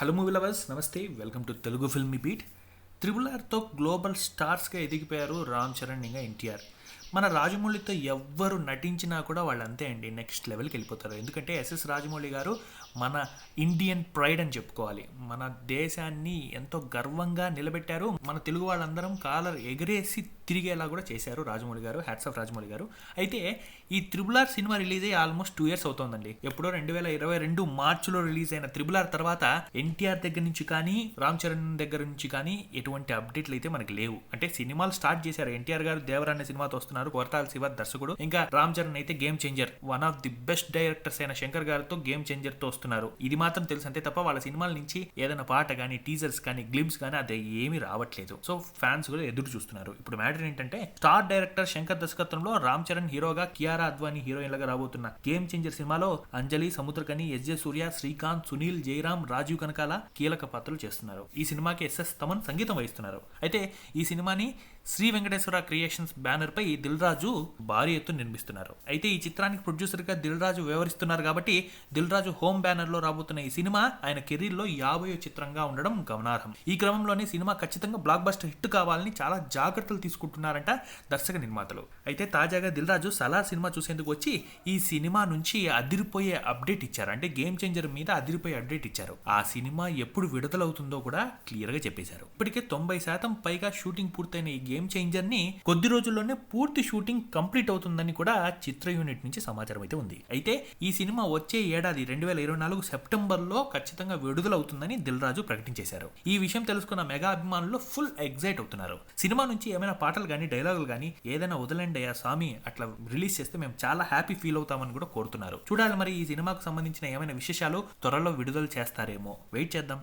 Hello movie lovers నమస్తే welcome to Telugu film beat triple ఆర్తో global స్టార్స్గా ఎదిగిపోయారు రామ్ చరణ్ ఇంకా ఎన్టీఆర్. మన రాజమౌళితో ఎవ్వరు నటించినా కూడా వాళ్ళు అంతే అండి నెక్స్ట్ లెవెల్కి వెళ్ళిపోతారు. ఎందుకంటే ఎస్ఎస్ రాజమౌళి గారు మన ఇండియన్ ప్రైడ్ అని చెప్పుకోవాలి. మన దేశాన్ని ఎంతో గర్వంగా నిలబెట్టారు. మన తెలుగు వాళ్ళందరం కాలర్ ఎగరేసి తిరిగేలా కూడా చేశారు రాజమౌళి గారు హ్యాట్స్ ఆఫ్ రాజమౌళి గారు. అయితే ఈ త్రిబుల్ ఆర్ సినిమా రిలీజ్ అయ్యి ఆల్మోస్ట్ టూ ఇయర్స్ అవుతోందండి. ఎప్పుడో రెండు వేల ఇరవై రెండు మార్చిలో రిలీజ్ అయిన త్రిబుల్ ఆర్ తర్వాత ఎన్టీఆర్ దగ్గర నుంచి కానీ రామ్ చరణ్ దగ్గర నుంచి కానీ ఎటువంటి అప్డేట్లు అయితే మనకి లేవు. అంటే సినిమాలు స్టార్ట్ చేశారు. ఎన్టీఆర్ గారు దేవర అనే సినిమాతో వస్తున్నారు. కొరటాల శివ దర్శకుడు. ఇంకా రామ్ చరణ్ అయితే game changer. One of the best directors అయిన శంకర్ గారితో గేమ్ చేంజర్తో వస్తున్నారు. ఇది మాత్రం తెలుసు అంతే తప్ప వాళ్ళ సినిమాల నుంచి ఏదైనా పాట కానీ టీజర్స్ కానీ గ్లిమ్స్ కానీ అది ఏమీ రావట్లేదు. సో ఫ్యాన్స్ కూడా ఎదురు చూస్తున్నారు. ఇప్పుడు మ్యాటర్ ఏంటంటే స్టార్ డైరెక్టర్ శంకర్ దర్శకత్వంలో రామ్ చరణ్ హీరోగా కియారా అద్వానీ హీరోయిన్ లాగా రాబోతున్న గేమ్ చేంజర్ సినిమాలో అంజలి సముద్రకని ఎస్జే సూర్య శ్రీకాంత్ సునీల్ జయరామ్ రాజీవ్ కనకాల కీలక పాత్రలు చేస్తున్నారు. ఈ సినిమాకి ఎస్ఎస్ తమన్ సంగీతం వహిస్తున్నారు. అయితే ఈ సినిమాని శ్రీ వెంకటేశ్వర క్రియేషన్స్ బ్యానర్ పై దిల్ రాజు భారీ ఎత్తున నిర్మిస్తున్నారు. అయితే ఈ చిత్రానికి ప్రొడ్యూసర్గా దిల్ రాజు వ్యవహరిస్తున్నారు కాబట్టి దిల్ రాజు హోమ్ బ్యానర్లో రాబోతున్న ఈ సినిమా ఆయన కెరీర్లో యాభై చిత్రంగా ఉండడం గమనార్హం. ఈ క్రమంలోనే సినిమా ఖచ్చితంగా బ్లాక్ బస్టర్ హిట్ కావాలని చాలా జాగ్రత్తలు తీసుకుంటున్నారంట దర్శక నిర్మాతలు. అయితే తాజాగా దిల్ రాజు సలార్ సినిమా చూసేందుకు వచ్చి ఈ సినిమా నుంచి అదిరిపోయే అప్డేట్ ఇచ్చారు. అంటే గేమ్ చేంజర్ మీద అదిరిపోయే అప్డేట్ ఇచ్చారు. ఆ సినిమా ఎప్పుడు విడుదలవుతుందో కూడా క్లియర్గా చెప్పేశారు. ఇప్పటికే తొంభై శాతం పైగా షూటింగ్ పూర్తయిన ఈ గేమ్ గేమ్ని కొద్ది రోజుల్లోనే పూర్తి షూటింగ్ కంప్లీట్ అవుతుందని కూడా చిత్ర యూనిట్ నుంచి సమాచారం అయితే ఉంది. అయితే ఈ సినిమా వచ్చే ఏడాది రెండు వేల ఇరవై నాలుగు సెప్టెంబర్లో ఖచ్చితంగా విడుదలవుతుందని దిల్ రాజు ప్రకటించేశారు. ఈ విషయం తెలుసుకున్న మెగా అభిమానులు ఫుల్ ఎగ్జైట్ అవుతున్నారు. సినిమా నుంచి ఏమైనా పాటలు కానీ డైలాగులు కానీ ఏదైనా వదలండి అయ్యా స్వామి అట్లా రిలీజ్ చేస్తే మేము చాలా హ్యాపీ ఫీల్ అవుతామని కూడా కోరుతున్నారు. చూడాలి మరి ఈ సినిమాకు సంబంధించిన ఏమైనా విశేషాలు త్వరలో విడుదల చేస్తారేమో. వెయిట్ చేద్దాం.